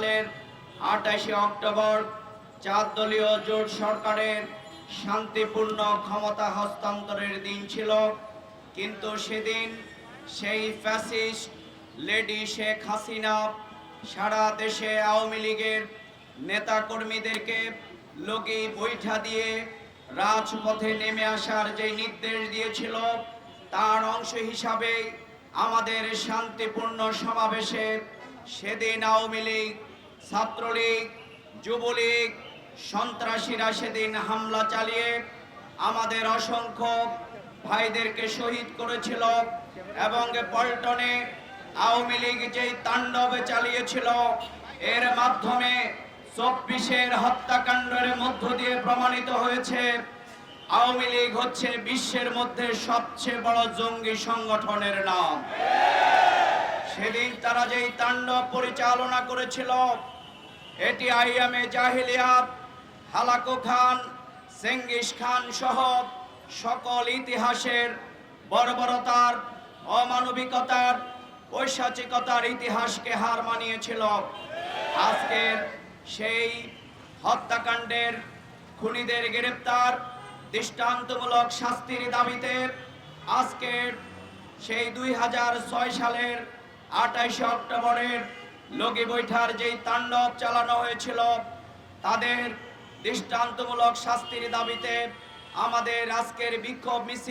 সালের আঠাশে অক্টোবর চার দলীয় জোট সরকারের শান্তিপূর্ণ ক্ষমতা হস্তান্তরের দিন ছিল। কিন্তু সেদিন সেই ফ্যাসিস্ট লেডি শেখ হাসিনা সারা দেশে আওয়ামী লীগের নেতাকর্মীদেরকে লগি বৈঠা দিয়ে রাজপথে নেমে আসার যে নির্দেশ দিয়েছিল, তার অংশ হিসাবে আমাদের শান্তিপূর্ণ সমাবেশে সেদিন আওয়ামী লীগ ছাত্রলীগ, যুবলীগ সন্ত্রাসীরা সেদিন হামলা চালিয়ে আমাদের অসংখ্য ভাইদেরকে শহীদ করেছিল এবং পল্টনে আওয়ামী লীগ যেই তাণ্ডব চালিয়েছিল, এর মাধ্যমে চব্বিশের হত্যাকাণ্ডের মধ্য দিয়ে প্রমাণিত হয়েছে, আওয়ামী লীগ হচ্ছে বিশ্বের মধ্যে সবচেয়ে বড় জঙ্গি সংগঠনের নাম। সেদিন তারা যেই তাণ্ডব পরিচালনা করেছিল এটি আইয়ামে জাহিলিয়াত হালাকু খান সেঙ্গিস খান সহ সকল ইতিহাসের বর্বরতার, অমানবিকতার ঐশাচিকতার ইতিহাসকে হার মানিয়েছিল। আজকের সেই হত্যাকাণ্ডের খুনিদের গ্রেপ্তার, দৃষ্টান্তমূলক শাস্তির দাবিতে আজকের সেই দুই হাজার ছয় সালের আঠাইশে অক্টোবরের লগি বৈঠার যেই তাণ্ডব চালানো হয়েছিল তাদের দৃষ্টান্তমূলক শাস্তির দাবিতে আমাদের আজকের বিক্ষোভ মিছিল